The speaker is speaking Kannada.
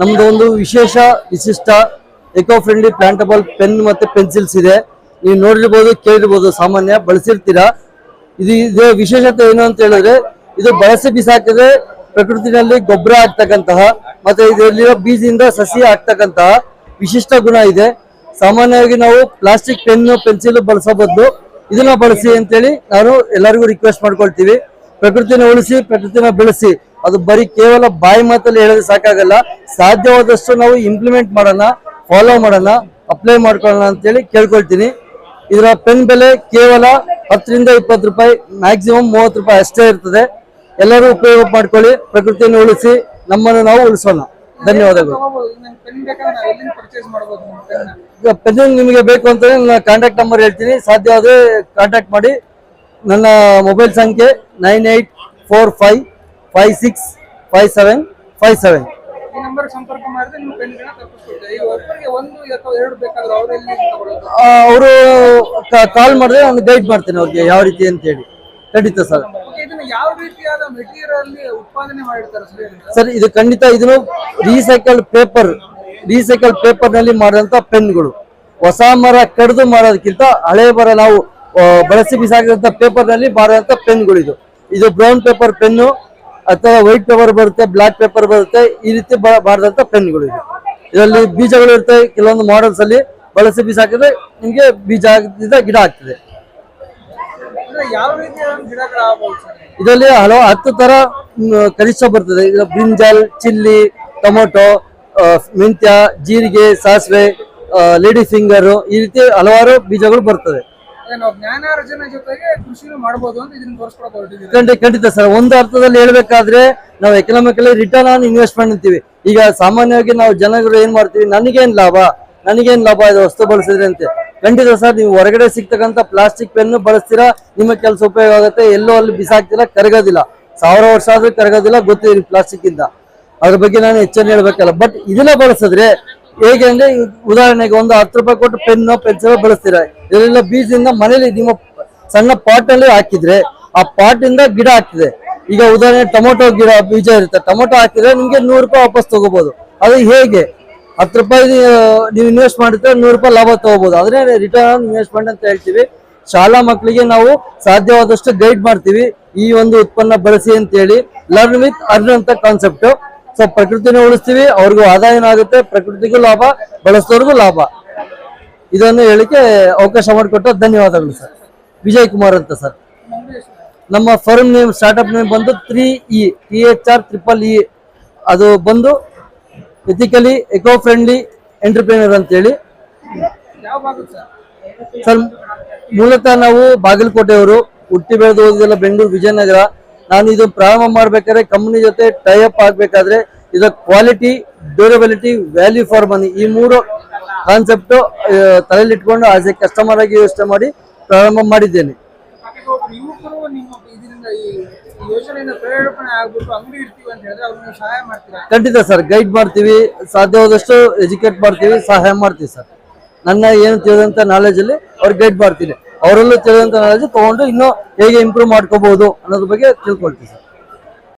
ನಮ್ದು ವಿಶೇಷ ವಿಶಿಷ್ಟ ಎಕೋ ಫ್ರೆಂಡ್ಲಿ ಪ್ಲಾಂಟಬಲ್ ಪೆನ್ ಮತ್ತೆ ಪೆನ್ಸಿಲ್ಸ್ ಇದೆ. ನೀವು ನೋಡಿರ್ಬೋದು, ಕೇಳಿರ್ಬೋದು, ಸಾಮಾನ್ಯ ಬಳಸಿರ್ತೀರಾ. ಇದು ಇದು ವಿಶೇಷತೆ ಏನು ಅಂತ ಹೇಳಿದ್ರೆ, ಇದು ಬಳಸಿ ಬಿಸಾಕಿದ್ರೆ ಪ್ರಕೃತಿನಲ್ಲಿ ಗೊಬ್ಬರ ಆಗ್ತಕ್ಕಂತಹ, ಮತ್ತೆ ಇದರಲ್ಲಿರೋ ಬೀಜದಿಂದ ಸಸಿ ಆಗ್ತಕ್ಕಂತಹ ವಿಶಿಷ್ಟ ಗುಣ ಇದೆ. ಸಾಮಾನ್ಯವಾಗಿ ನಾವು ಪ್ಲಾಸ್ಟಿಕ್ ಪೆನ್ನು ಪೆನ್ಸಿಲ್ ಬಳಸೋ ಬದಲು ಇದನ್ನ ಬಳಸಿ ಅಂತೇಳಿ ನಾನು ಎಲ್ಲರಿಗೂ ರಿಕ್ವೆಸ್ಟ್ ಮಾಡ್ಕೊಳ್ತೀವಿ. ಪ್ರಕೃತಿನ ಉಳಿಸಿ, ಪ್ರಕೃತಿನ ಬೆಳೆಸಿ. ಅದು ಬರೀ ಕೇವಲ ಬಾಯಿ ಮಾತಲ್ಲಿ ಹೇಳಿದ್ರೆ ಸಾಕಾಗಲ್ಲ. ಸಾಧ್ಯವಾದಷ್ಟು ನಾವು ಇಂಪ್ಲಿಮೆಂಟ್ ಮಾಡೋಣ ಫಾಲೋ ಮಾಡೋಣ ಅಪ್ಲೈ ಮಾಡ್ಕೊಳ್ಳೋಣ ಅಂತೇಳಿ ಕೇಳ್ಕೊಳ್ತೀನಿ. ಇದರ ಪೆನ್ ಬೆಲೆ ಕೇವಲ ಹತ್ತರಿಂದ ಇಪ್ಪತ್ತು ರೂಪಾಯಿ ಮ್ಯಾಕ್ಸಿಮಮ್ ಮೂವತ್ತು ರೂಪಾಯಿ ಅಷ್ಟೇ ಇರ್ತದೆ. ಎಲ್ಲರೂ ಉಪಯೋಗ ಮಾಡ್ಕೊಳ್ಳಿ, ಪ್ರಕೃತಿಯನ್ನು ಉಳಿಸಿ, ನಮ್ಮನ್ನು ನಾವು ಉಳಿಸೋಣ. ಧನ್ಯವಾದಗಳು. ಈಗ ಪೆನ್ ನಿಮಗೆ ಬೇಕು ಅಂತಂದ್ರೆ ನನ್ನ ಕಾಂಟ್ಯಾಕ್ಟ್ ನಂಬರ್ ಹೇಳ್ತೀನಿ. ಸಾಧ್ಯವಾದ್ರೆ ಕಾಂಟ್ಯಾಕ್ಟ್ ಮಾಡಿ. ನನ್ನ ಮೊಬೈಲ್ ಸಂಖ್ಯೆ nine eight four five five six five seven five seven ಈ ನಂಬರ್ ಸಂಪರ್ಕ ಮಾಡಿದ್ರೆ ನೀವು ಪೆನ್ಗಳನ್ನ ತಪ್ಪಿಸ್ಕೊಡ್ತೀವಿ ಈಗ ಒಬ್ಬರಿಗೆ ಒಂದು ಅಥವಾ ಎರಡು ಬೇಕಾದ್ರೆ ಅವ್ರು ಎಲ್ಲಿ ತಗೊಳ್ಳೋದು ಅವರು ಕಾಲ್ ಮಾಡಿದ್ರೆ ನಾನು ಗೈಡ್ ಮಾಡ್ತೇನೆ ಅವ್ರಿಗೆ ಯಾವ ರೀತಿ ಅಂತ ಹೇಳಿ. ಖಂಡಿತ ಸರ್. ಓಕೆ ಇದನ್ನ ಯಾವ ರೀತಿಯಾದ ಮೆಟೀರಿಯಲ್ ಉತ್ಪಾದನೆ ಮಾಡಿರ್ತಾರೆ ಸರ್ ಇದನ್ನ? ಸರ್ ಇದು ಖಂಡಿತ ಇದನ್ನು ರೀಸೈಕಲ್ ಪೇಪರ್ ರೀಸೈಕಲ್ ಪೇಪರ್ನಲ್ಲಿ ಮಾಡಿದಂತ ಪೆನ್ಗಳು ಹೊಸ ಮರ ಕಡಿದು ಮಾಡೋದಕ್ಕಿಂತ ಹಳೆ ಮರ ನಾವು ಆ, ಬಳಸಿ ಬಿಸಾಕಿದಂತ ಪೇಪರ್ನಲ್ಲಿ ಮಾಡಿದಂತ ಪೆನ್ಗಳು ಇದು. ಇದು ಬ್ರೌನ್ ಪೇಪರ್ ಪೆನ್ನು ಅಥವಾ ವೈಟ್ ಪೇಪರ್ ಬರುತ್ತೆ ಬ್ಲಾಕ್ ಪೇಪರ್ ಬರುತ್ತೆ ಈ ರೀತಿ ಬಾರದಂತ ಪೆನ್ಗಳು ಇದೆ ಇದರಲ್ಲಿ ಬೀಜಗಳು ಇರ್ತವೆ ಕೆಲವೊಂದು ಮಾಡಲ್ಸ್ ಅಲ್ಲಿ ಬಳಸಿ ಬಿಸಾಕಿದ್ರೆ ನಿಮ್ಗೆ ಬೀಜ ಆಗದಿಂದ ಗಿಡ ಆಗ್ತದೆ. ಇದರಲ್ಲಿ ಹಲವು ಹತ್ತು ತರ ಕನಿಷ್ಠ ಬರ್ತದೆ. ಇದು ಬ್ರಿಂಜಾಲ್ ಚಿಲ್ಲಿ ಟೊಮೊಟೊ ಮೆಂತ್ಯ ಜೀರಿಗೆ ಸಾಸಿವೆ ಲೇಡಿ ಫಿಂಗರ್ ಈ ರೀತಿ ಹಲವಾರು ಬೀಜಗಳು ಬರ್ತದೆ. ಜ್ಞಾನಾರ್ಜನೆ ಖಂಡಿತ ಸರ್, ಒಂದು ಅರ್ಥದಲ್ಲಿ ಹೇಳ್ಬೇಕಾದ್ರೆ ನಾವು ಎಕನಾಮಿಕಲಿ ರಿಟರ್ನ್ ಆನ್ ಇನ್ವೆಸ್ಟ್ಮೆಂಟ್ ಅಂತೀವಿ. ಈಗ ಸಾಮಾನ್ಯವಾಗಿ ನಾವು ಜನಗಳು ಏನ್ ಮಾಡ್ತೀವಿ? ನನಗೇನ್ ಲಾಭ? ನನಗೇನ್ ಲಾಭ? ಇದು ವಸ್ತು ಬಳಸಿದ್ರೆ ಅಂತ. ಖಂಡಿತ ಸರ್, ನೀವು ಹೊರಗಡೆ ಸಿಗ್ತಕ್ಕಂಥ ಪ್ಲಾಸ್ಟಿಕ್ ಪೆನ್ ಬಳಸ್ತೀರಾ? ನಿಮ್ಮ ಕೆಲಸ ಉಪಯೋಗ ಆಗುತ್ತೆ. ಎಲ್ಲೋ ಅಲ್ಲಿ ಬಿಸಾಕ್ತಿಲ್ಲ ಕರಗೋದಿಲ್ಲ. ಸಾವಿರ ವರ್ಷ ಆದ್ರೂ ಕರಗೋದಿಲ್ಲ ಗೊತ್ತಿದೆ ಪ್ಲಾಸ್ಟಿಕ್ ಇಂದ. ಅದ್ರ ಬಗ್ಗೆ ನಾನು ಎಚ್ಚರಿ ಹೇಳ್ಬೇಕಲ್ಲ. ಬಟ್ ಇದನ್ನ ಬಳಸಿದ್ರೆ ಹೇಗೆ ಅಂದ್ರೆ, ಉದಾಹರಣೆಗೆ ಒಂದು ಹತ್ತು ರೂಪಾಯಿ ಕೊಟ್ಟು ಪೆನ್ನು, ಪೆನ್ಸಿಲ್ ಬಳಸ್ತೀರಾ? ಇದೆಲ್ಲ ಬೀಜದಿಂದ ಮನೇಲಿ ನಿಮ್ಮ ಸಣ್ಣ ಪಾಟ್ ಅಲ್ಲಿ ಹಾಕಿದ್ರೆ, ಆ ಪಾಟ್ ಇಂದ ಗಿಡ ಆಗ್ತದೆ ಈಗ ಉದಾಹರಣೆ, ಟೊಮೊಟೊ ಗಿಡ, ಬೀಜ ಇರುತ್ತೆ. ಟೊಮೊಟೊ ಹಾಕಿದ್ರೆ ನಿಮ್ಗೆ ನೂರು ರೂಪಾಯಿ ವಾಪಸ್ ತಗೋಬಹುದು ಅದು ಹೇಗೆ? ಹತ್ತು ರೂಪಾಯಿ ನೀವು ಇನ್ವೆಸ್ಟ್ ಮಾಡಿದ್ರೆ ನೂರು ರೂಪಾಯಿ ಲಾಭ ತಗೋಬಹುದು ಆದ್ರೆ ರಿಟರ್ನ್ ಆನ್ ಇನ್ವೆಸ್ಟ್ಮೆಂಟ್ ಅಂತ ಹೇಳ್ತೀವಿ. ಶಾಲಾ ಮಕ್ಕಳಿಗೆ ನಾವು ಸಾಧ್ಯವಾದಷ್ಟು ಗೈಡ್ ಮಾಡ್ತೀವಿ. ಈ ಒಂದು ಉತ್ಪನ್ನ ಬಳಸಿ ಅಂತ ಹೇಳಿ ಲರ್ನ್ ವಿತ್ ಅರ್ನ್ ಅಂತ ಕಾನ್ಸೆಪ್ಟ್ ಸೊ ಪ್ರಕೃತಿನೇ ಉಳಿಸ್ತೀವಿ, ಅವ್ರಿಗೂ ಆದಾಯನೂ ಆಗುತ್ತೆ, ಪ್ರಕೃತಿಗೂ ಲಾಭ ಬಳಸೋರ್ಗೂ ಲಾಭ. ಇದನ್ನು ಹೇಳಿಕೆ ಅವಕಾಶ ಮಾಡಿಕೊಟ್ಟು ಧನ್ಯವಾದಗಳು, ಸರ್. ವಿಜಯ್ ಕುಮಾರ್ ಅಂತ, ಸರ್. ನಮ್ಮ ಫರ್ಮ್ ನೇಮ್, ಸ್ಟಾರ್ಟ್ಅಪ್ ನೇಮ್ ಬಂದು three E, T H R triple E. ಅದು ಬಂದು ಎಥಿಕಲಿ ಎಕೋ ಫ್ರೆಂಡ್ಲಿ ಎಂಟರ್ಪ್ರಿನರ್ ಅಂತೇಳಿ. ಸರ್, ಮೂಲತಃ ನಾವು ಬಾಗಲಕೋಟೆಯವರು, ಹುಟ್ಟಿ ಬೆಳೆದು ಬೆಂಗಳೂರು ವಿಜಯನಗರ. ನಾನು ಇದು ಪ್ರಾರಂಭ ಮಾಡ್ಬೇಕಾದ್ರೆ ಕಂಪನಿ ಜೊತೆ ಟೈ ಅಪ್ ಆಗ್ಬೇಕಾದ್ರೆ ಇದರ quality durability value for money ಈ ಮೂರು ಕಾನ್ಸೆಪ್ಟ್ ತಲೆಯಲ್ಲಿ ಇಟ್ಕೊಂಡು ಆಸ್ ಎ ಕಸ್ಟಮರ್ ಆಗಿ ಯೋಚನೆ ಮಾಡಿ ಪ್ರಾರಂಭ ಮಾಡಿದ್ದೇನೆ. ಖಂಡಿತ ಸರ್ ಗೈಡ್ ಮಾಡ್ತೀವಿ ಸಾಧ್ಯವಾದಷ್ಟು ಎಜುಕೇಟ್ ಮಾಡ್ತೀವಿ, ಸಹಾಯ ಮಾಡ್ತೀವಿ ಸರ್ ನನ್ನ ಏನು ತಿಳಿದಂತ ನಾಲೆಜ್ ಅಲ್ಲಿ ಅವ್ರಿಗೆ ಗೈಡ್ ಮಾಡ್ತೀನಿ ಅವರಲ್ಲೂ ತಿಳಿದಂತ ನಾಲೆಜ್ ತಗೊಂಡು ಇನ್ನೂ ಹೇಗೆ ಇಂಪ್ರೂವ್ ಮಾಡ್ಕೋಬಹುದು ಅನ್ನೋದ್ರ ಬಗ್ಗೆ ತಿಳ್ಕೊಳ್ತೀವಿ